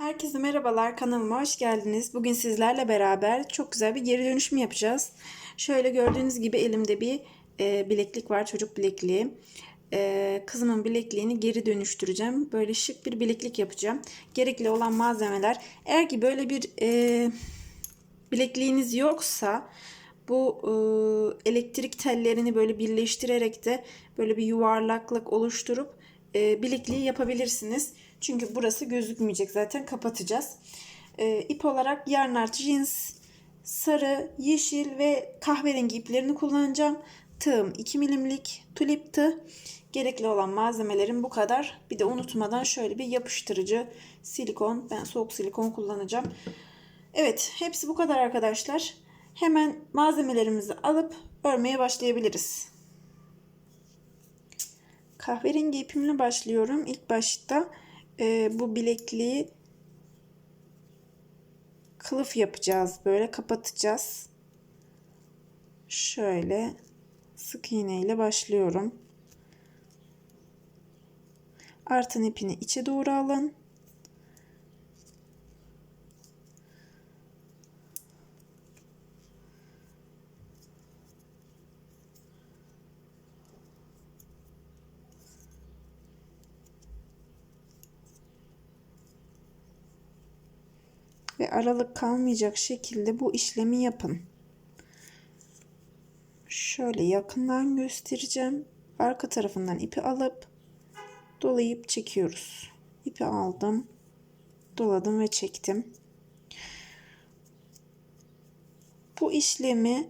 Herkese merhabalar kanalıma hoş geldiniz. Bugün sizlerle beraber çok güzel bir geri dönüşüm yapacağız. Şöyle gördüğünüz gibi elimde bir e, bileklik var çocuk bilekliği. E, kızımın bilekliğini geri dönüştüreceğim. Böyle şık bir bileklik yapacağım. Gerekli olan malzemeler. Eğer ki böyle bir e, bilekliğiniz yoksa bu e, elektrik tellerini böyle birleştirerek de böyle bir yuvarlaklık oluşturup e, bilekliği yapabilirsiniz. Çünkü burası gözükmeyecek zaten kapatacağız. E, ip olarak yarnart jeans sarı, yeşil ve kahverengi iplerini kullanacağım. Tığım 2 milimlik tulip tığ. Gerekli olan malzemelerim bu kadar. Bir de unutmadan şöyle bir yapıştırıcı silikon. Ben soğuk silikon kullanacağım. Evet hepsi bu kadar arkadaşlar. Hemen malzemelerimizi alıp örmeye başlayabiliriz. Kahverengi ipimle başlıyorum. İlk başta e, bu bilekliği kılıf yapacağız. Böyle kapatacağız. Şöyle sık iğne ile başlıyorum. Artan ipini içe doğru alın. Ve aralık kalmayacak şekilde bu işlemi yapın. Şöyle yakından göstereceğim. Arka tarafından ipi alıp dolayıp çekiyoruz. İpi aldım, doladım ve çektim. Bu işlemi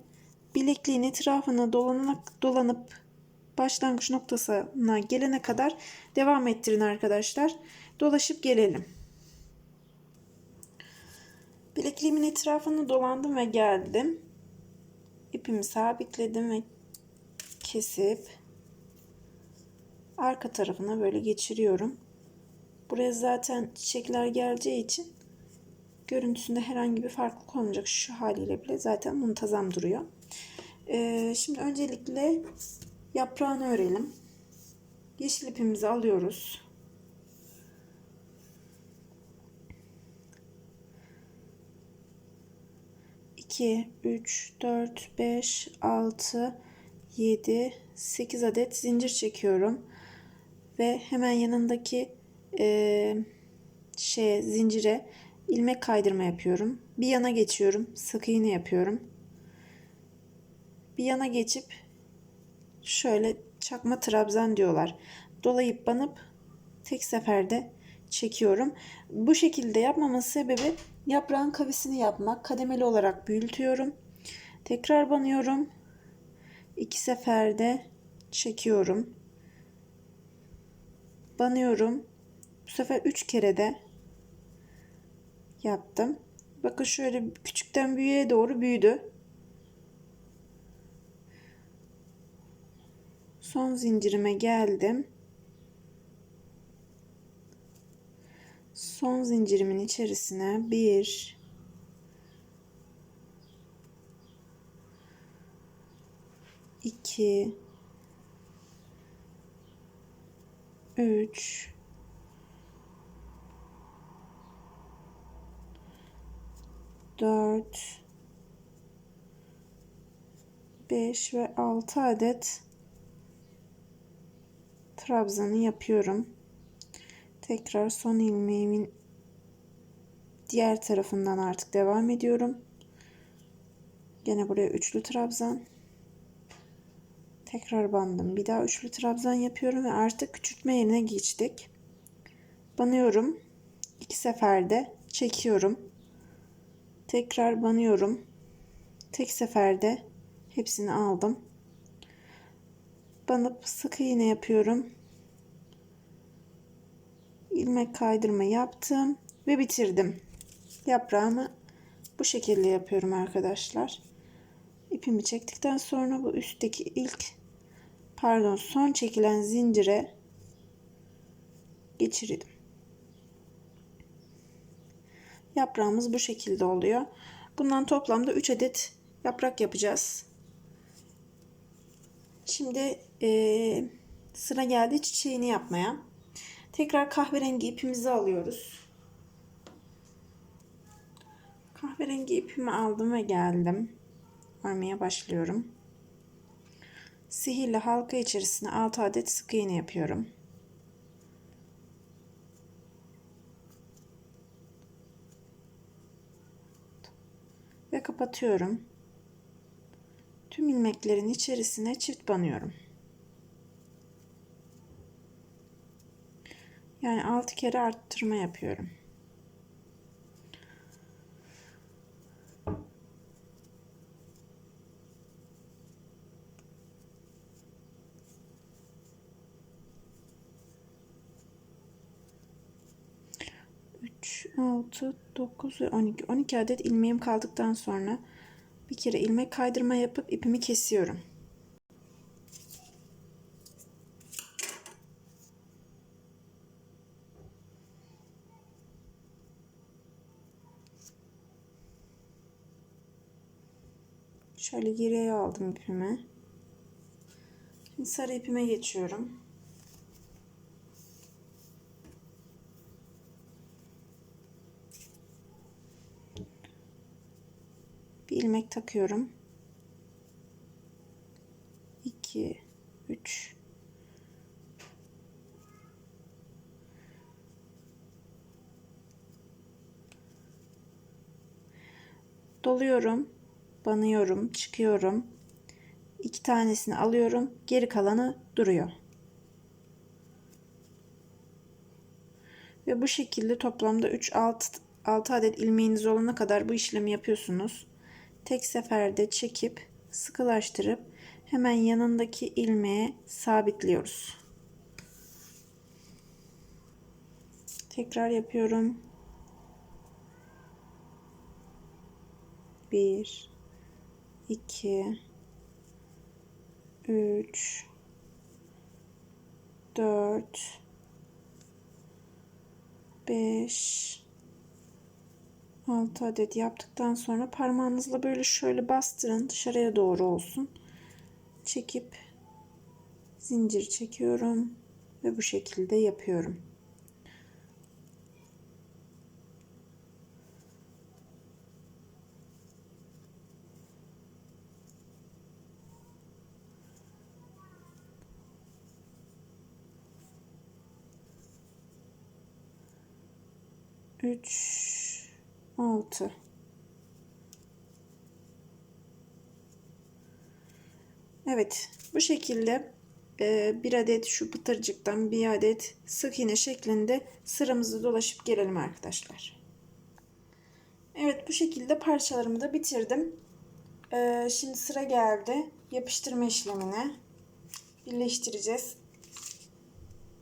bilekliğin etrafına dolanıp, dolanıp başlangıç noktasına gelene kadar devam ettirin arkadaşlar. Dolaşıp gelelim. Bilekliğimin etrafını dolandım ve geldim. İpimi sabitledim ve kesip arka tarafına böyle geçiriyorum. Buraya zaten çiçekler geleceği için görüntüsünde herhangi bir farklılık olmayacak. Şu haliyle bile zaten muntazam duruyor. Ee, şimdi öncelikle yaprağını örelim. Yeşil ipimizi alıyoruz. 2, 3, 4, 5, 6, 7, 8 adet zincir çekiyorum. Ve hemen yanındaki e, şeye, zincire ilmek kaydırma yapıyorum. Bir yana geçiyorum. Sık iğne yapıyorum. Bir yana geçip şöyle çakma trabzan diyorlar. Dolayıp banıp tek seferde çekiyorum. Bu şekilde yapmamın sebebi Yaprağın kavisini yapmak. Kademeli olarak büyütüyorum. Tekrar banıyorum. İki seferde çekiyorum. Banıyorum. Bu sefer üç kere de yaptım. Bakın şöyle küçükten büyüğe doğru büyüdü. Son zincirime geldim. Son zincirimin içerisine bir iki üç dört beş ve altı adet trabzanı yapıyorum tekrar son ilmeğimin diğer tarafından artık devam ediyorum. Gene buraya üçlü trabzan. Tekrar bandım. Bir daha üçlü trabzan yapıyorum ve artık küçültme yerine geçtik. Banıyorum. iki seferde çekiyorum. Tekrar banıyorum. Tek seferde hepsini aldım. Banıp sık iğne yapıyorum ilmek kaydırma yaptım ve bitirdim. Yaprağımı bu şekilde yapıyorum arkadaşlar. İpimi çektikten sonra bu üstteki ilk pardon son çekilen zincire geçirdim. Yaprağımız bu şekilde oluyor. Bundan toplamda 3 adet yaprak yapacağız. Şimdi e, sıra geldi çiçeğini yapmaya. Tekrar kahverengi ipimizi alıyoruz. Kahverengi ipimi aldım ve geldim. Örmeye başlıyorum. Sihirli halka içerisine 6 adet sık iğne yapıyorum. Ve kapatıyorum. Tüm ilmeklerin içerisine çift banıyorum. Yani 6 kere arttırma yapıyorum. Üç, altı, dokuz ve on iki. On iki adet ilmeğim kaldıktan sonra bir kere ilmek kaydırma yapıp ipimi kesiyorum. Şöyle geriye aldım ipimi. Şimdi sarı ipime geçiyorum. Bir ilmek takıyorum. 2 3 Doluyorum banıyorum, çıkıyorum. İki tanesini alıyorum. Geri kalanı duruyor. Ve bu şekilde toplamda 3 6 6 adet ilmeğiniz olana kadar bu işlemi yapıyorsunuz. Tek seferde çekip sıkılaştırıp hemen yanındaki ilmeğe sabitliyoruz. Tekrar yapıyorum. 1 2 3 4 5 6 adet yaptıktan sonra parmağınızla böyle şöyle bastırın. Dışarıya doğru olsun. Çekip zincir çekiyorum ve bu şekilde yapıyorum. Üç, altı. Evet, bu şekilde e, bir adet şu pıtırcıktan bir adet sık iğne şeklinde sıramızı dolaşıp gelelim arkadaşlar. Evet, bu şekilde parçalarımı da bitirdim. E, şimdi sıra geldi yapıştırma işlemine. Birleştireceğiz.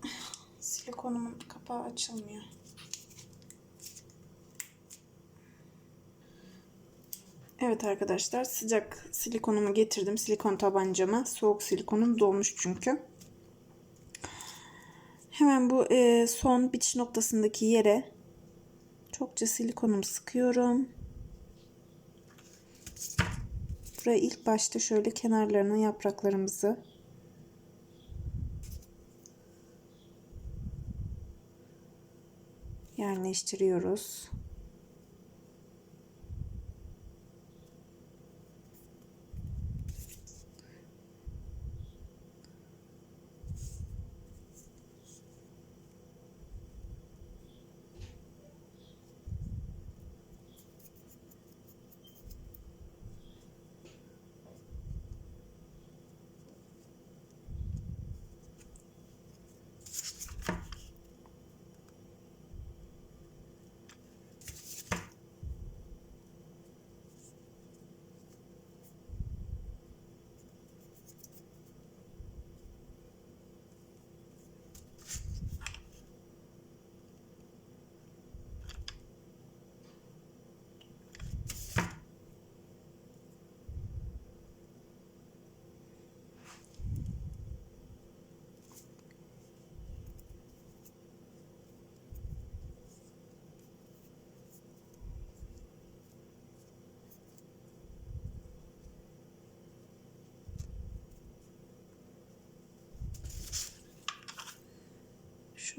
Silikonumun kapağı açılmıyor. Evet arkadaşlar sıcak silikonumu getirdim. Silikon tabancama. Soğuk silikonum dolmuş çünkü. Hemen bu e, son bitiş noktasındaki yere çokça silikonumu sıkıyorum. Buraya ilk başta şöyle kenarlarına yapraklarımızı yerleştiriyoruz.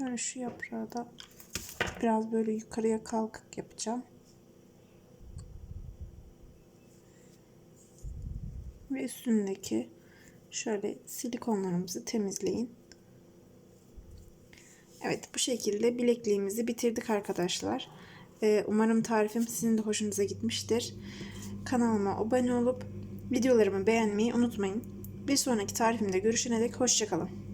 Şöyle şu yaprağı da biraz böyle yukarıya kalkık yapacağım. Ve üstündeki şöyle silikonlarımızı temizleyin. Evet bu şekilde bilekliğimizi bitirdik arkadaşlar. Ee, umarım tarifim sizin de hoşunuza gitmiştir. Kanalıma abone olup videolarımı beğenmeyi unutmayın. Bir sonraki tarifimde görüşene dek hoşçakalın.